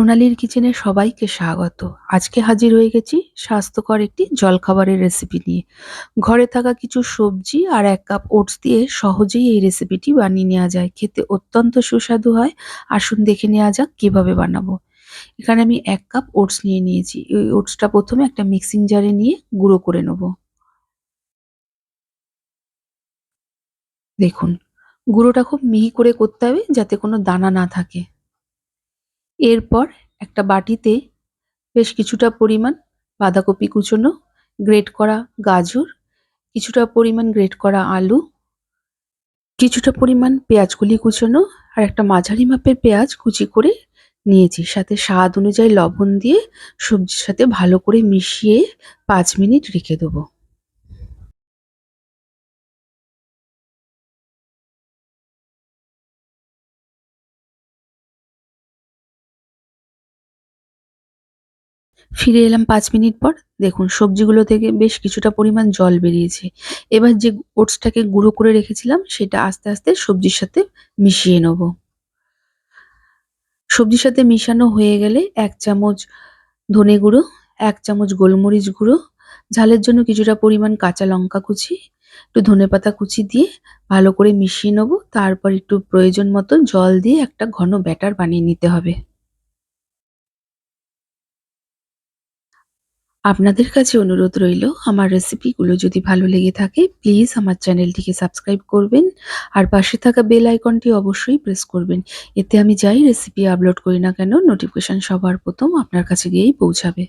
সোনালীর কিচেনে সবাইকে স্বাগত। আজকে হাজির হয়ে গেছি স্বাস্থ্যকর একটি জলখাবারের রেসিপি নিয়ে। ঘরে থাকা কিছু সবজি আর এক কাপ ওটস দিয়ে সহজেই এই রেসিপিটি বানিয়ে নেওয়া যায়। খেতে অত্যন্ত সুস্বাদু হয়। আসুন দেখে নেওয়া যাক কীভাবে বানাবো। এখানে আমি এক কাপ ওটস নিয়ে নিয়েছি। এই ওটসটা প্রথমে একটা মিক্সিং জারে নিয়ে গুঁড়ো করে নেব। দেখুন, গুঁড়োটা খুব মিহি করে করতে হবে যাতে কোনো দানা না থাকে। এরপর একটা বাটিতে বেশ কিছুটা পরিমাণ বাঁধাকপি কুচোনো, গ্রেট করা গাজর, কিছুটা পরিমাণ গ্রেট করা আলু, কিছুটা পরিমাণ পেঁয়াজ কুলি কুচোনো আর একটা মাঝারি মাপের পেঁয়াজ কুচি করে নিয়েছি। সাথে স্বাদ অনুযায়ী লবণ দিয়ে সবজির সাথে ভালো করে মিশিয়ে পাঁচ মিনিট রেখে দেবো। ফিরে এলাম পাঁচ মিনিট পর। দেখুন, সবজিগুলো থেকে বেশ কিছুটা পরিমাণ জল বেরিয়েছে। এবার যে ওটসটাকে গুঁড়ো করে রেখেছিলাম, সেটা আস্তে আস্তে সবজির সাথে মিশিয়ে নেব। সবজির সাথে মিশানো হয়ে গেলে এক চামচ ধনে গুঁড়ো, এক চামচ গোলমরিচ গুঁড়ো, ঝালের জন্য কিছুটা পরিমাণ কাঁচা লঙ্কা কুচি, একটু ধনে পাতা কুচি দিয়ে ভালো করে মিশিয়ে নেব। তারপর একটু প্রয়োজন মতো জল দিয়ে একটা ঘন ব্যাটার বানিয়ে নিতে হবে। আপনাদের কাছে অনুরোধ রইল, আমার রেসিপিগুলো যদি ভালো লেগে থাকে প্লিজ আমার চ্যানেলটিকে সাবস্ক্রাইব করবেন, আর পাশে থাকা বেল আইকনটি অবশ্যই প্রেস করবেন। এতে আমি যাই রেসিপি আপলোড করি না কেন নোটিফিকেশান সবার প্রথম আপনার কাছে গিয়েই পৌঁছাবে।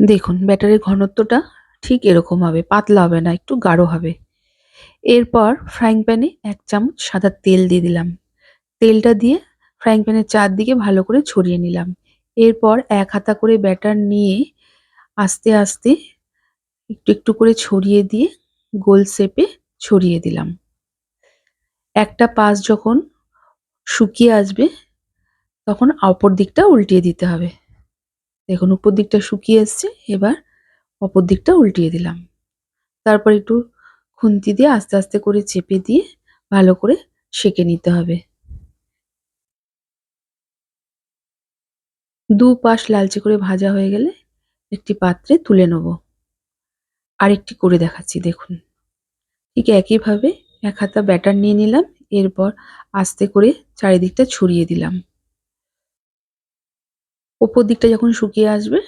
দেখুন, ব্যাটারের ঘনত্বটা ঠিক এরকম হবে, পাতলা হবে না, একটু গাঢ় হবে। এরপর ফ্রাইং প্যানে এক চামচ সাদা তেল দিয়ে দিলাম। তেলটা দিয়ে ফ্রাইং প্যানের চারদিকে ভালো করে ছড়িয়ে নিলাম। এরপর এক হাতা করে ব্যাটার নিয়ে আস্তে আস্তে একটু একটু করে ছড়িয়ে দিয়ে গোল শেপে ছড়িয়ে দিলাম। একটা পাশ যখন শুকিয়ে আসবে, তখন অপর দিকটা উল্টিয়ে দিতে হবে। দেখুন, উপর দিকটা শুকিয়ে এসছে, এবার অপর দিকটা উল্টিয়ে দিলাম। তারপর একটু খুন্তি দিয়ে আস্তে আস্তে করে চেপে দিয়ে ভালো করে সেকে নিতে হবে। দু পাশ লালচে করে ভাজা হয়ে গেলে একটি পাত্রে তুলে নেব। আরেকটি করে দেখাচ্ছি, দেখুন। ঠিক একইভাবে এক হাতা ব্যাটার নিয়ে নিলাম, এরপর আস্তে করে চারিদিকটা ছড়িয়ে দিলাম। ওপর দিকটা যখন শুকিয়ে আসবে,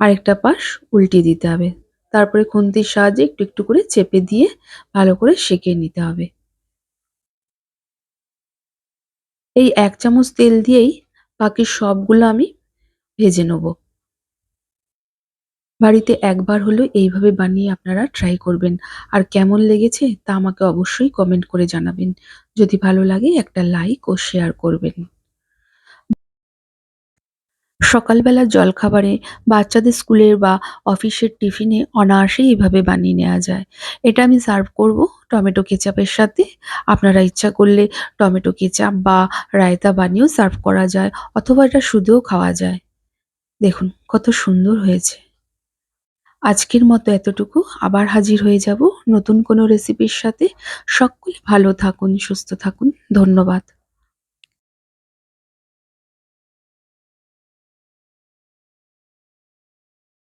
আরেকটা পাশ উল্টিয়ে দিতে হবে। তারপরে খুন্তির সাহায্যে একটু একটু করে চেপে দিয়ে ভালো করে সেঁকে নিতে হবে। এই এক চামচ তেল দিয়েই বাকি সবগুলো আমি ভেজে নেব। বাড়িতে একবার হলেও এইভাবে বানিয়ে আপনারা ট্রাই করবেন। আর কেমন লেগেছে তা আমাকে অবশ্যই কমেন্ট করে জানাবেন। যদি ভালো লাগে একটা লাইক ও শেয়ার করবেন। সকালবেলার জলখাবারে বাচ্চাদের স্কুলের বা অফিসের টিফিনে অনায়াসে এইভাবে বানিয়ে নেওয়া যায়। এটা আমি সার্ভ করব টমেটো কেচাপের সাথে। আপনারা ইচ্ছা করলে টমেটো কেচাপ বা রায়তা বানিয়েও সার্ভ করা যায় অথবা এটা শুধুও খাওয়া যায়। দেখুন, কত সুন্দর হয়েছে। আজকের মতো এতটুকু। আবার হাজির হয়ে যাব নতুন কোনো রেসিপির সাথে। সকলে ভালো থাকুন, সুস্থ থাকুন। ধন্যবাদ।